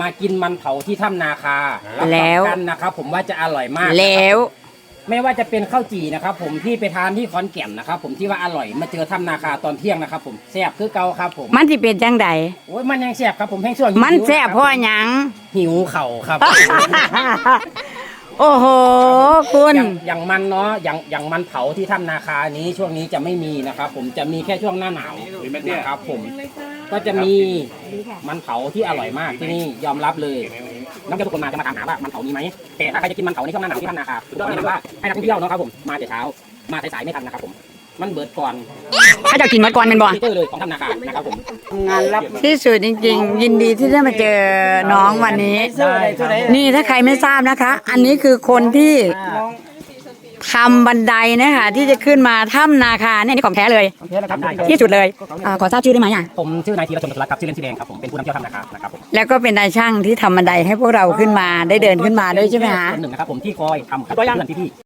มากินมันเผาที่ถ้ำนาคาแล้วรับประกันนะครับผมว่าจะอร่อยมากแล้วไม่ว่าจะเป็นข้าวจี่นะครับผมที่ไปทานที่ขอนแก่นนะครับผมที่ว่าอร่อยมาเจอถ้ำนาคาตอนเที่ยงนะครับผมแซ่บคือเก่าครับผมมันสิเป็นจังใดโอ้ยมันยังแซ่บครับผมแห้งช่วงมันแซ่บเพราะหยัง หิวเข่าครับ โอ้โห คุณ อย่างอย่างมันเนาะอย่างอย่างมันเผาที่ถ้ำนาคานี้ช่วงนี้จะไม่มีนะครับผมจะมีแค่ช่วงหน้าหนาวนะครับผม ก็จะมีมันเผาที่อร่อยมากที่นี่ยอมรับเลยนักท่องเที่ยวทุกคนมาจะมาถามหาว่ามันเผามีไหมแต่ถ้าใครจะกินมันเผาในช่วงหน้าหนาวที่ถ้ำนาคาผมก็แนะนำว่าให้นักท่องเที่ยวเนาะครับผมมาแต่เช้ามาสายๆไม่ทันนะครับผมมันเบิดก่อนถ้าจะกินมาก่อนเป็นบ่ฟีเจอร์เลยของถ้ำนาคานะครับผมงานรับที่สุดจริง ๆ ยินดีที่ได้มาเจอน้องวันนี้ได้ครับนี่ถ้าใครไม่ทราบนะคะ อันนี้คือคนที่ ทำบันไดนะคะที่จะขึ้นมาถ้ำนาคาเนี่ยนี่ของแท้เลย โอเคนะครับได้ครับที่สุดเลยอาขอทราบชื่อได้ไหมอะผมชื่อนายธีรชนสุรัตน์ครับชื่อเล่นชื่อแดงครับผมเป็นผู้นำเที่ยวถ้ำนาคานะครับผมแล้วก็เป็นนายช่างที่ทำบันไดให้พวกเราขึ้นมาได้เดินขึ้นมาด้วยใช่ไหมคะส่วนหนึ่งนะครับผมที่คอยทำกับเพื่อนพี่ๆ